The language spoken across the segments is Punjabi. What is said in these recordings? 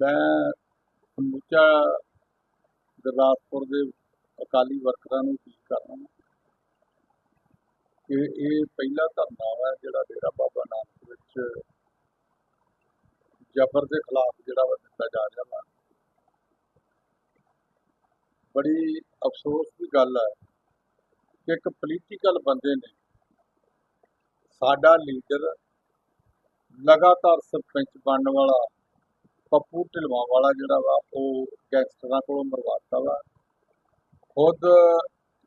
ਮੈਂ ਸਮੁੱਚਾ ਗੁਰਦਾਸਪੁਰ ਦੇ ਅਕਾਲੀ ਵਰਕਰਾਂ ਨੂੰ ਅਪੀਲ ਕਰਨਾ ਕਿ ਇਹ ਪਹਿਲਾ ਧਰਨਾ ਹੈ ਜਿਹੜਾ ਡੇਰਾ ਬਾਬਾ ਨਾਨਕ ਵਿੱਚ ਜ਼ਬਰ ਦੇ ਖਿਲਾਫ ਜਿਹੜਾ ਵਾ ਦਿੱਤਾ ਜਾ ਰਿਹਾ ਵਾ। ਬੜੀ ਅਫਸੋਸ ਦੀ ਗੱਲ ਹੈ ਕਿ ਇੱਕ ਪੋਲੀਟੀਕਲ ਬੰਦੇ ਨੇ ਸਾਡਾ ਲੀਡਰ ਲਗਾਤਾਰ ਸਰਪੰਚ ਬਣਨ ਵਾਲਾ ਪੱਪੂ ਢਿਲਵਾਂ ਵਾਲਾ ਜਿਹੜਾ ਵਾ, ਉਹ ਗੈਂਗਸਟਰਾਂ ਕੋਲੋਂ ਮਰਵਾਤਾ ਵਾ। ਖੁਦ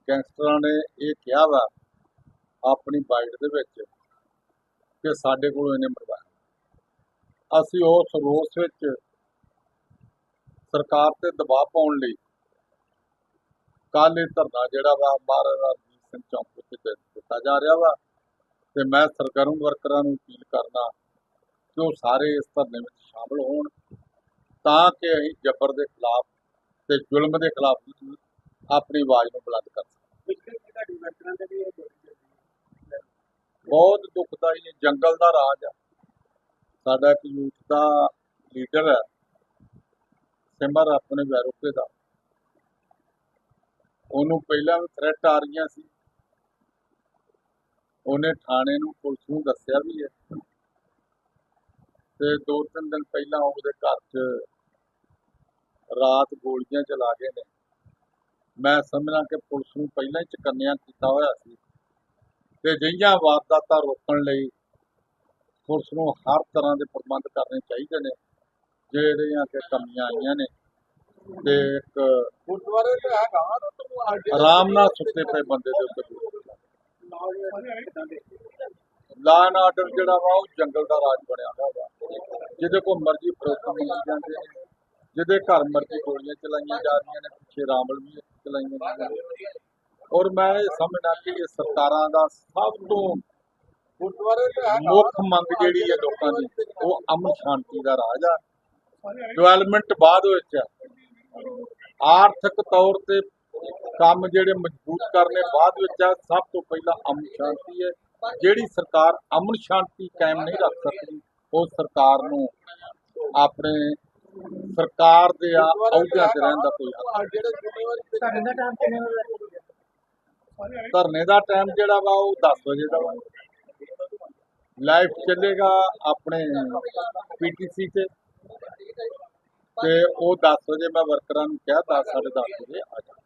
ਗੈਂਗਸਟਰਾਂ ਨੇ ਇਹ ਕਿਹਾ ਵਾ, ਆਪਣੀ ਬਾਈਟ ਦੇ ਵਿੱਚ ਕਿ ਸਾਡੇ ਕੋਲੋਂ ਇਹਨੇ ਮਰਵਾਇਆ। ਅਸੀਂ ਉਸ ਰੋਸ ਵਿੱਚ ਸਰਕਾਰ ਤੇ ਦਬਾਅ ਪਾਉਣ ਲਈ ਕੱਲ੍ਹ ਇਹ ਧਰਨਾ ਜਿਹੜਾ ਵਾ ਮਹਾਰਾਜਾ ਰਣਜੀਤ ਸਿੰਘ ਚੌਂਕ ਵਿੱਚ ਦਿੱਤਾ ਜਾ ਰਿਹਾ ਵਾ। ਤੇ ਮੈਂ ਸਰਗਰਮ ਵਰਕਰਾਂ ਨੂੰ ਅਪੀਲ ਕਰਦਾ ਕਿ ਉਹ ਸਾਰੇ ਇਸ ਧਰਨੇ ਵਿੱਚ ਸ਼ਾਮਲ ਹੋਣ। ਤਾਂ ਕਿ ਅਸੀਂ ਜ਼ਬਰ ਦੇ ਖਿਲਾਫ ਤੇ ਜ਼ੁਲਮ ਦੇ ਖਿਲਾਫ ਆਪਣੀ ਆਵਾਜ਼ ਨੂੰ ਬੁਲੰਦ ਕਰ ਸਕੀਏ। ਬਹੁਤ ਦੁਖਦਾਈ ਹੈ ਜੰਗਲ ਦਾ ਰਾਜ ਆ। ਸਾਡਾ ਇੱਕ ਯੂਥ ਦਾ ਲੀਡਰ ਹੈ, ਸਿਮਰ ਆਪਣੇ ਵੈਰੋਕੇ ਦਾ। ਉਹਨੂੰ ਪਹਿਲਾਂ ਵੀ ਥ੍ਰੈਟ ਆ ਰਹੀਆਂ ਸੀ। ਉਹਨੇ ਥਾਣੇ ਨੂੰ ਪੁਲਿਸ ਨੂੰ ਦੱਸਿਆ ਵੀ ਹੈ। ਤੇ ਦੋ ਤਿੰਨ ਦਿਨ ਪਹਿਲਾਂ ਉਹਦੇ ਘਰ 'ਚ ਰਾਤ ਗੋਲੀਆਂ ਚਲਾ ਗਏ ਨੇ। ਮੈਂ ਸਮਝਣਾ ਕਿ ਪੁਲਿਸ ਨੂੰ ਪਹਿਲਾਂ ਹੀ ਚਕੰਨਿਆ ਕੀਤਾ ਹੋਇਆ ਸੀ। ਤੇ ਜਿਹੀਆਂ ਵਾਰਦਾਤਾਂ ਰੋਕਣ ਲਈ ਪੁਲਿਸ ਨੂੰ ਹਰ ਤਰ੍ਹਾਂ ਦੇ ਪ੍ਰਬੰਧ ਕਰਨੇ ਚਾਹੀਦੇ ਨੇ ਜਿਹੜੀਆਂ ਕਿ ਕਮੀਆਂ ਆਈਆਂ ਨੇ। ਤੇ ਇੱਕ ਗੁਰਦੁਆਰੇ ਤੇ ਹੈਗਾ ਆਰਾਮ ਨਾਲ ਸੁੱਤੇ ਪਏ ਬੰਦੇ ਦੇ ਉੱਤੇ ਲਾ ਐਂਡ ਆਰਡਰ ਜਿਹੜਾ ਵਾ ਉਹ ਜੰਗਲ ਦਾ ਰਾਜ ਬਣਿਆ ਹੋਇਆ ਵਾ। ਜਿਹਦੇ ਕੋਲ ਮਰਜ਼ੀ ਫਰੋਤੀ ਮੰਗੀ ਜਾਂਦੇ ਨੇ ਜਿਹਦੇ ਘਰ ਮਰਜ਼ੀ ਗੋਲੀਆਂ ਚਲਾਈਆਂ ਜਾ ਰਹੀਆਂ ਨੇ ਪਿੱਛੇ ਰਾਮਲ ਵੀ ਚਲਾਈਆਂ ਜਾਂਦੀਆਂ ਨੇ। ਔਰ ਮੈਂ ਇਹ ਸਮਝਦਾ ਕਿ ਇਹ ਸਰਕਾਰਾਂ ਦਾ ਸਭ ਤੋਂ ਮੁੱਖ ਮੰਗ ਜਿਹੜੀ ਹੈ ਲੋਕਾਂ ਦੀ ਉਹ ਅਮਨ ਸ਼ਾਂਤੀ ਦਾ ਰਾਜ ਆ। ਡਿਵੈਲਪਮੈਂਟ ਬਾਅਦ ਵਿੱਚ ਆਰਥਿਕ ਤੌਰ ਤੇ ਕੰਮ ਜਿਹੜੇ ਮਜ਼ਬੂਤ ਕਰਨੇ ਬਾਅਦ ਵਿੱਚ ਆ ਸਭ ਤੋਂ ਪਹਿਲਾਂ ਅਮਨ ਸ਼ਾਂਤੀ ਹੈ। ਜਿਹੜੀ ਸਰਕਾਰ ਅਮਨ ਸ਼ਾਂਤੀ ਕਾਇਮ ਨਹੀਂ ਰੱਖ ਸਕਦੀ ਉਹ ਸਰਕਾਰ ਨੂੰ ਆਪਣੇ ਸਰਕਾਰ ਦੇ ਆ ਅਹੁਦਿਆਂ ਤੇ ਰਹਿਣ ਦਾ ਕੋਈ ਹੱਕ ਧਰਨੇ ਦਾ ਟਾਈਮ ਜਿਹੜਾ ਵਾ ਉਹ 10 ਵਜੇ ਦਾ ਵਾ। ਲਾਈਵ ਚੱਲੇਗਾ ਆਪਣੇ ਪੀਟੀਸੀ ਤੇ। ਤੇ ਉਹ 10 ਵਜੇ ਮੈਂ ਵਰਕਰਾਂ ਨੂੰ ਕਿਹਾ 10 10:30 ਵਜੇ ਆ ਜਾਓ।